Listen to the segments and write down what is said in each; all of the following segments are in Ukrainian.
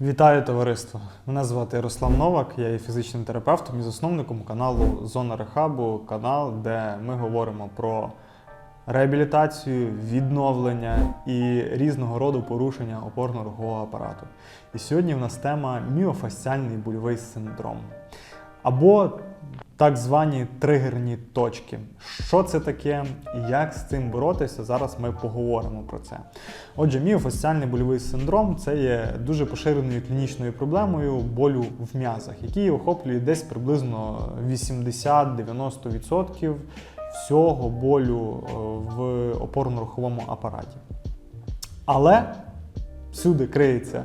Вітаю товариство! Мене звати Ярослав Новак, я є фізичним терапевтом і засновником каналу Зона Рехабу, канал, де ми говоримо про реабілітацію, відновлення і різного роду порушення опорно-рухового апарату. І сьогодні в нас тема міофасціальний больовий синдром. Або так звані тригерні точки. Що це таке і як з цим боротися? Зараз ми поговоримо про це. Отже, міофасціальний больовий синдром це є дуже поширеною клінічною проблемою болю в м'язах, який охоплює десь приблизно 80-90% всього болю е, в опорно-руховому апараті. Але всюди криється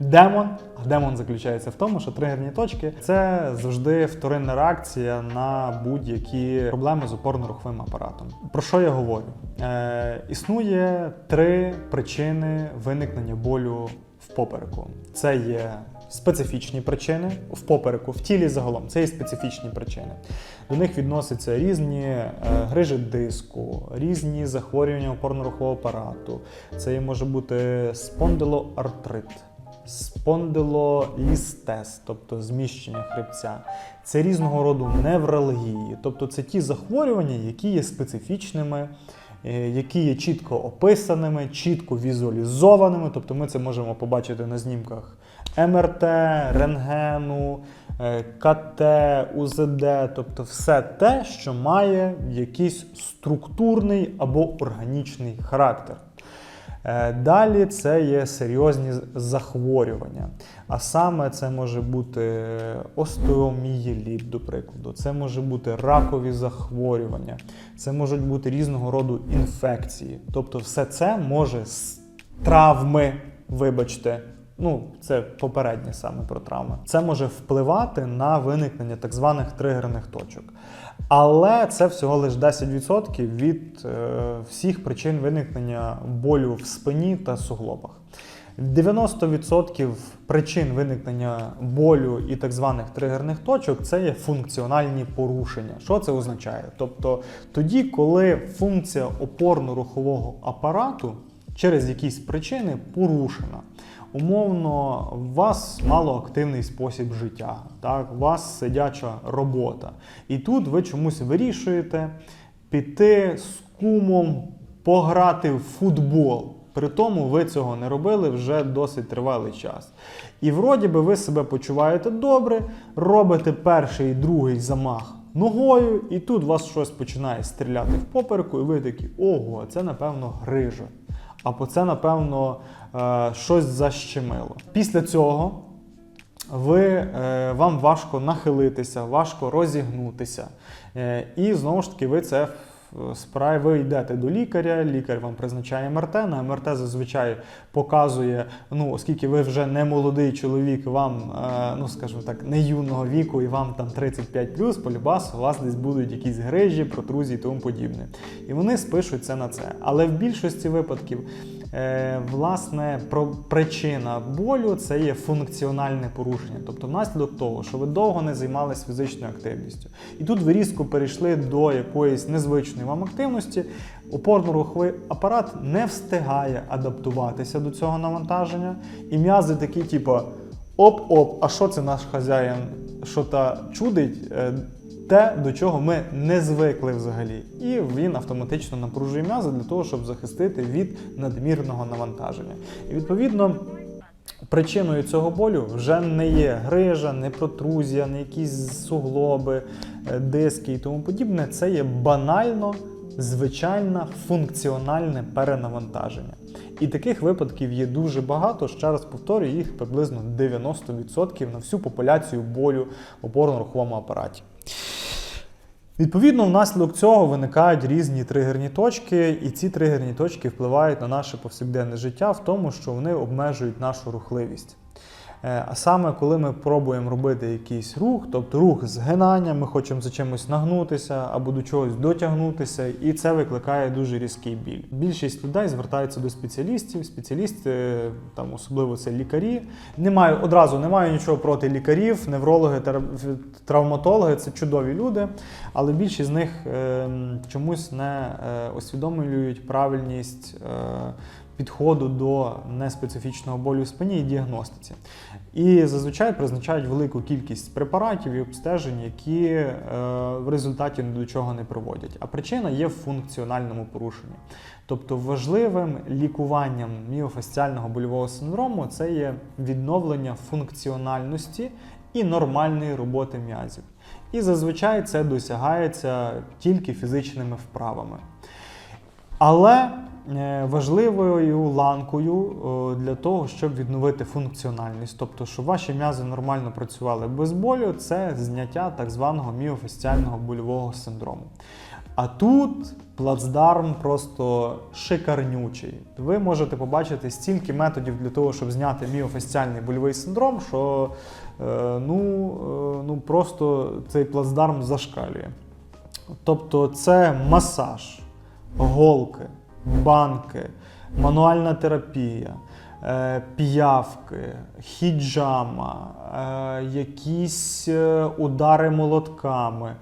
демон. А демон заключається в тому, що тригерні точки це завжди вторинна реакція на будь-які проблеми з опорно-руховим апаратом. Про що я говорю? Е, існує три причини виникнення болю в попереку. Це є специфічні причини в попереку, в тілі загалом. Це є специфічні причини. До них відносяться різні е, грижі диску, різні захворювання опорно-рухового апарату. Це може бути спондилоартрит спондилолістез, тобто зміщення хребця. Це різного роду невралгії, тобто це ті захворювання, які є специфічними, е, які є чітко описаними, чітко візуалізованими. Тобто ми це можемо побачити на знімках МРТ, рентгену, е, КТ, УЗД, тобто все те, що має якийсь структурний або органічний характер. Е, Далі це є серйозні захворювання. А саме це може бути остеомієліт, до прикладу, це може бути ракові захворювання, це можуть бути різного роду інфекції. Тобто, все це може з травми, вибачте. Ну, це попереднє саме про травми. Це може впливати на виникнення так званих тригерних точок. Але це всього лише 10% від е, всіх причин виникнення болю в спині та суглобах. 90% причин виникнення болю і так званих тригерних точок це є функціональні порушення. Що це означає? Тобто тоді, коли функція опорно-рухового апарату через якісь причини порушена. Умовно, у вас малоактивний спосіб життя, так, у вас сидяча робота. І тут ви чомусь вирішуєте піти з кумом пограти в футбол. При тому ви цього не робили вже досить тривалий час. І вроді би ви себе почуваєте добре, робите перший і другий замах ногою, і тут вас щось починає стріляти в попереку, і ви такі, ого, це напевно грижа. Або це, напевно, е, щось защемило. Після цього ви, е, вам важко нахилитися, важко розігнутися. Е, І знову ж таки, ви це справи, ви йдете до лікаря, лікар вам призначає МРТ. На МРТ зазвичай показує, ну, оскільки ви вже не молодий чоловік, вам, е, ну скажімо так, не юного віку, і вам там 35 полюбас, у вас десь будуть якісь грижі, протрузії і тому подібне. І вони спишуть це на це. Але в більшості випадків. Е, власне, про причина болю це є функціональне порушення, тобто внаслідок того, що ви довго не займалися фізичною активністю. І тут ви різко перейшли до якоїсь незвичної вам активності. Опорно-руховий апарат не встигає адаптуватися до цього навантаження, і м'язи такі, типу, оп-оп, а що це наш хазяїн, що та чудить? Те, до чого ми не звикли взагалі. І він автоматично напружує м'язи для того, щоб захистити від надмірного навантаження. І відповідно. Причиною цього болю вже не є грижа, не протрузія, не якісь суглоби, е, диски і тому подібне. Це є банально звичайне функціональне перенавантаження. І таких випадків є дуже багато. Ще раз повторюю, їх приблизно 90% на всю популяцію болю опорно-руховому апараті. Відповідно, внаслідок цього виникають різні тригерні точки, і ці тригерні точки впливають на наше повсякденне життя в тому, що вони обмежують нашу рухливість. Е, А саме, коли ми пробуємо робити якийсь рух, тобто рух згинання, ми хочемо за чимось нагнутися або до чогось дотягнутися, і це викликає дуже різкий біль. Більшість людей звертаються до спеціалістів. Спеціалісти, там особливо це лікарі. Немає одразу немає нічого проти лікарів, неврологи, травматологи це чудові люди, але більшість з них е, чомусь не е, усвідомлюють правильність. Підходу до неспецифічного болю в спині і діагностиці. І зазвичай призначають велику кількість препаратів і обстежень, які е, в результаті до чого не приводять. А причина є в функціональному порушенні. Тобто важливим лікуванням міофасціального больового синдрому це є відновлення функціональності і нормальної роботи м'язів. І зазвичай це досягається тільки фізичними вправами. Але важливою ланкою е, для того, щоб відновити функціональність, тобто, щоб ваші м'язи нормально працювали без болю, це зняття так званого міофасціального больового синдрому. А тут плацдарм просто шикарнючий. Ви можете побачити стільки методів для того, щоб зняти міофасціальний больовий синдром, що е, ну, е, ну просто цей плацдарм зашкалює. Тобто це масаж, голки, банки, мануальна терапія, е, піявки, хіджама, е, якісь е, удари молотками.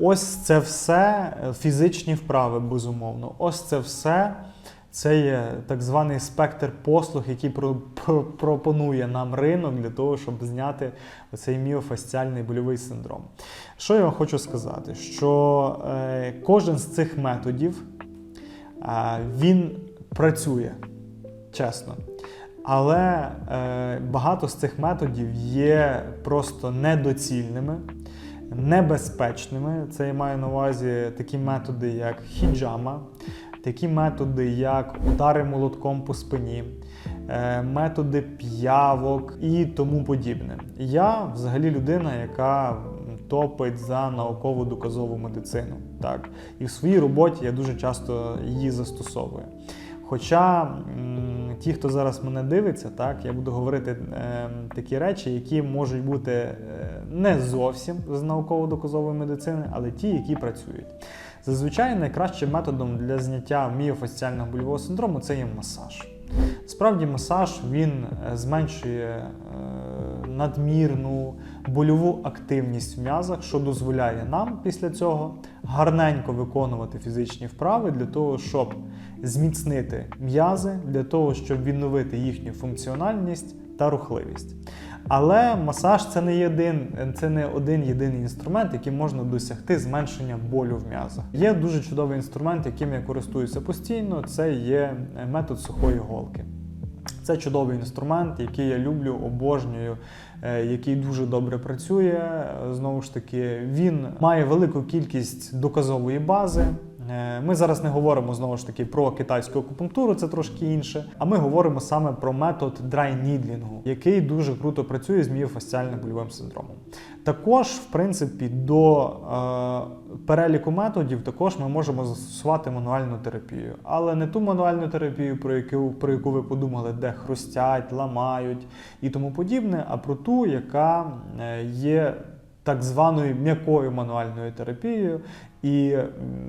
Ось це все фізичні вправи, безумовно. Ось це все. Це є так званий спектр послуг, який про- про- пропонує нам ринок для того, щоб зняти цей міофасціальний больовий синдром. Що я вам хочу сказати? Що е, кожен з цих методів він працює, чесно. Але е, багато з цих методів є просто недоцільними, небезпечними. Це я маю на увазі такі методи, як хіджама, такі методи, як удари молотком по спині, е, методи п'явок і тому подібне. Я взагалі людина, яка топить за науково доказову медицину. Так? І в своїй роботі я дуже часто її застосовую. Хоча ті, хто зараз мене дивиться, так, я буду говорити е, такі речі, які можуть бути е, не зовсім з науково-доказової медицини, але ті, які працюють. Зазвичай найкращим методом для зняття міофасціального больового синдрому це є масаж. Справді, масаж він е, зменшує е, надмірну больову активність в м'язах, що дозволяє нам після цього гарненько виконувати фізичні вправи для того, щоб зміцнити м'язи, для того, щоб відновити їхню функціональність та рухливість. Але масаж це не єдин, це не один єдиний інструмент, яким можна досягти зменшення болю в м'язах. Є дуже чудовий інструмент, яким я користуюся постійно. Це є метод сухої голки. Це чудовий інструмент, який я люблю, обожнюю, який дуже добре працює. Е, Знову ж таки, він має велику кількість доказової бази. Е, Ми зараз не говоримо знову ж таки про китайську акупунктуру, це трошки інше. А ми говоримо саме про метод драйнідлінгу, який дуже круто працює з міофасціальним больовим синдромом. Також, в принципі, до е, переліку методів також ми можемо застосувати мануальну терапію, але не ту мануальну терапію, про яку, про яку ви подумали, де хрустять, ламають і тому подібне, а про ту, яка е, є так званою м'якою мануальною терапією, і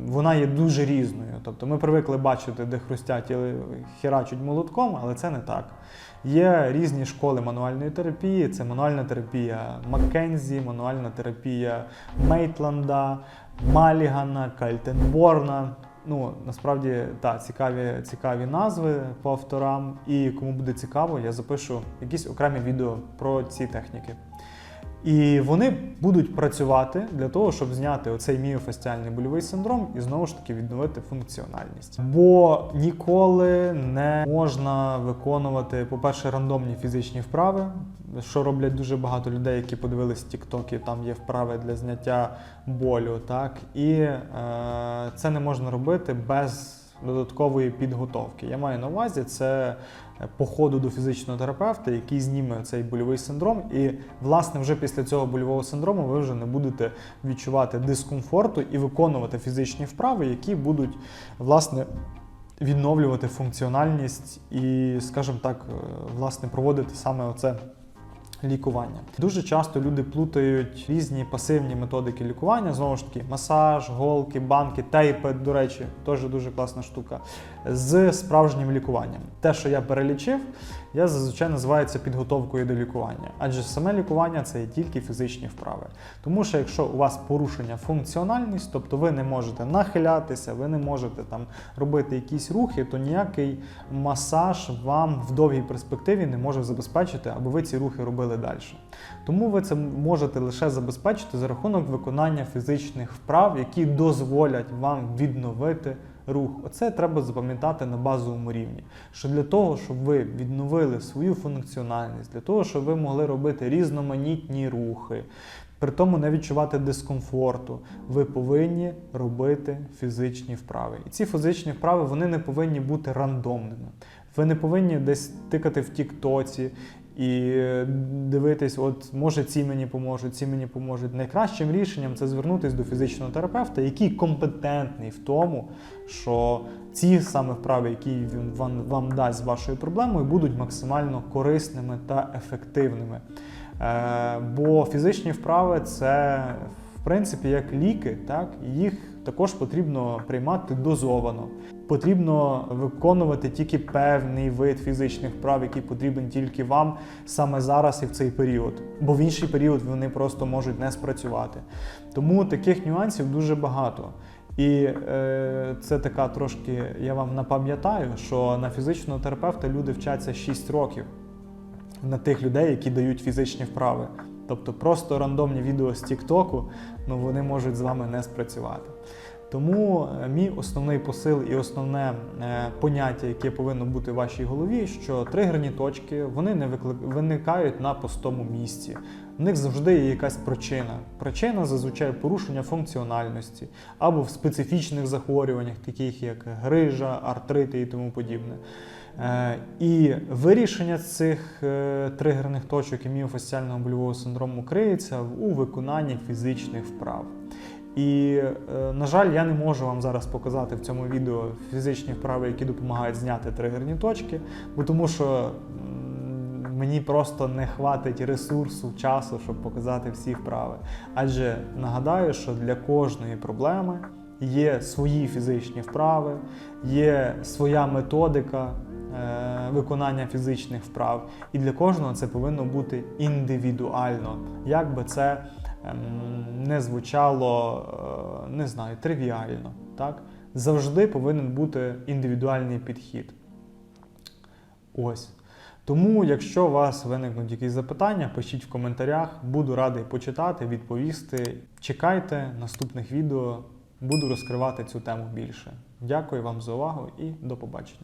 вона є дуже різною. Тобто ми привикли бачити, де хрустять і херачуть молотком, але це не так. Є різні школи мануальної терапії. Це мануальна терапія Маккензі, мануальна терапія Мейтланда, Малігана, Кальтенборна. Ну, насправді, так, цікаві, цікаві назви по авторам. І кому буде цікаво, я запишу якісь окремі відео про ці техніки. І вони будуть працювати для того, щоб зняти оцей міофасціальний больовий синдром і знову ж таки відновити функціональність. Бо ніколи не можна виконувати, по-перше, рандомні фізичні вправи, що роблять дуже багато людей, які подивились тіктоки, там є вправи для зняття болю. Так? І е, це не можна робити без додаткової підготовки. Я маю на увазі це походу до фізичного терапевта, який зніме цей больовий синдром. І, власне, вже після цього больового синдрому ви вже не будете відчувати дискомфорту і виконувати фізичні вправи, які будуть власне відновлювати функціональність і, скажімо так, е, власне, проводити саме оце лікування. Дуже часто люди плутають різні пасивні методики лікування. Знову ж таки, масаж, голки, банки, тейпи, до речі, теж дуже класна штука. З справжнім лікуванням. Те, що я перелічив, я зазвичай називаю це підготовкою до лікування. Адже саме лікування це є тільки фізичні вправи. Тому що якщо у вас порушення функціональність, тобто ви не можете нахилятися, ви не можете там робити якісь рухи, то ніякий масаж вам в довгій перспективі не може забезпечити, аби ви ці рухи робили далі. Тому ви це можете лише забезпечити за рахунок виконання фізичних вправ, які дозволять вам відновити рух. Оце треба запам'ятати на базовому рівні. Що для того, щоб ви відновили свою функціональність, для того, щоб ви могли робити різноманітні рухи, при тому не відчувати дискомфорту, ви повинні робити фізичні вправи. І ці фізичні вправи вони не повинні бути рандомними. Ви не повинні десь тикати в Тіктоці і дивитись, от може ці мені поможуть, ці мені поможуть. Найкращим рішенням це звернутися до фізичного терапевта, який компетентний в тому, що ці саме вправи, які він вам, вам дасть з вашою проблемою, будуть максимально корисними та ефективними. Е, бо фізичні вправи це в принципі як ліки, так їх також потрібно приймати дозовано. Потрібно виконувати тільки певний вид фізичних вправ, який потрібен тільки вам саме зараз і в цей період, бо в інший період вони просто можуть не спрацювати. Тому таких нюансів дуже багато. І е, це така трошки, я вам напам'ятаю, що на фізичного терапевта люди вчаться 6 років на тих людей, які дають фізичні вправи. Тобто просто рандомні відео з Тіктоку, ну вони можуть з вами не спрацювати. Тому е, мій основний посил і основне е, поняття, яке повинно бути в вашій голові, що тригерні точки вони не виникають на пустому місці. В них завжди є якась причина. Причина зазвичай порушення функціональності або в специфічних захворюваннях, таких як грижа, артрити і тому подібне. Е, І вирішення цих тригерних точок і міофасціального больового синдрому криється у виконанні фізичних вправ. І, е, на жаль, я не можу вам зараз показати в цьому відео фізичні вправи, які допомагають зняти тригерні точки, бо тому що мені просто не хватить ресурсу, часу, щоб показати всі вправи. Адже нагадаю, що для кожної проблеми є свої фізичні вправи, є своя методика е, виконання фізичних вправ, і для кожного це повинно бути індивідуально, як би це не звучало, е, не знаю, тривіально. Так? Завжди повинен бути індивідуальний підхід. Ось. Тому, якщо у вас виникнуть якісь запитання, пишіть в коментарях, буду радий почитати, відповісти. Чекайте наступних відео, буду розкривати цю тему більше. Дякую вам за увагу і до побачення.